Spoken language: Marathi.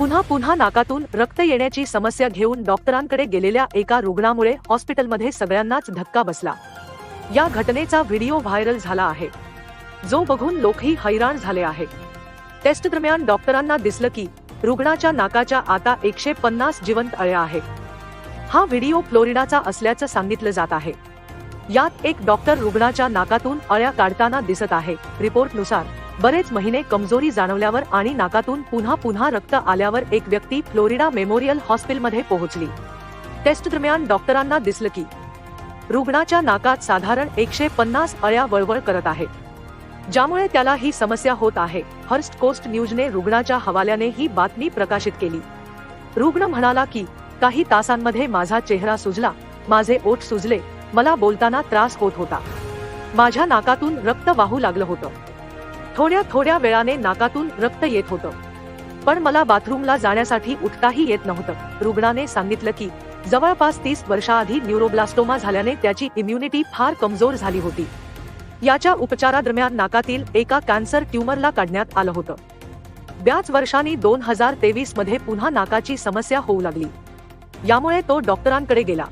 पुन्हा पुन्हा नाकातून रक्त येण्याची समस्या घेऊन डॉक्टरांकडे गेलेल्या एका रुग्णामुळे हॉस्पिटलमध्ये सगळ्यांनाच धक्का बसला. या घटनेचा व्हिडिओ व्हायरल झाला आहे. जो बघून लोकही हैराण झाले आहे. टेस्ट दरम्यान डॉक्टरांना दिसलं की रुग्णाच्या नाकाच्या आता एकशे पन्नास जिवंत अळ्या आहेत. हा व्हिडिओ फ्लोरिडाचा असल्याचं सांगितलं जात आहे. यात एक डॉक्टर रुग्णाच्या नाकातून अळ्या काढताना दिसत आहे. रिपोर्टनुसार बरेच महिने कमजोरी जाणवल्यावर आणि नाकातून पुन्हा पुन्हा रक्त आल्यावर एक व्यक्ती फ्लोरिडा मेमोरियल हॉस्पिटलमध्ये पोहोचली. टेस्ट दरम्यान डॉक्टरांना दिसलं की रुग्णाच्या नाकात साधारण एकशे पन्नास अळ्या वळवळ करत आहेत ज्यामुळे त्याला ही समस्या होत आहे. हर्स्ट कोस्ट न्यूजने रुग्णाच्या हवाल्याने ही बातमी प्रकाशित केली. रुग्ण म्हणाला की काही तासांमध्ये माझा चेहरा सुजला. माझे ओठ सुजले. मला बोलताना त्रास होत होता. माझ्या नाकातून रक्त वाहू लागलं होतं. थोड्या थोड्या वेळाने नाकातून रक्त येत होतं. पण मला बाथरूमला जाण्यासाठी उठताही येत नव्हतं. रुग्णाने सांगितलं की जवळपास तीस वर्षाआधी न्यूरोब्लास्टोमा झाल्याने त्याची इम्युनिटी फार कमजोर झाली होती. याच्या उपचारादरम्यान नाकातील एका कॅन्सर ट्यूमरला काढण्यात आलं होतं. त्याच वर्षांनी दोन हजार तेवीसमध्ये पुन्हा नाकाची समस्या होऊ लागली. यामुळे तो डॉक्टरांकडे गेला.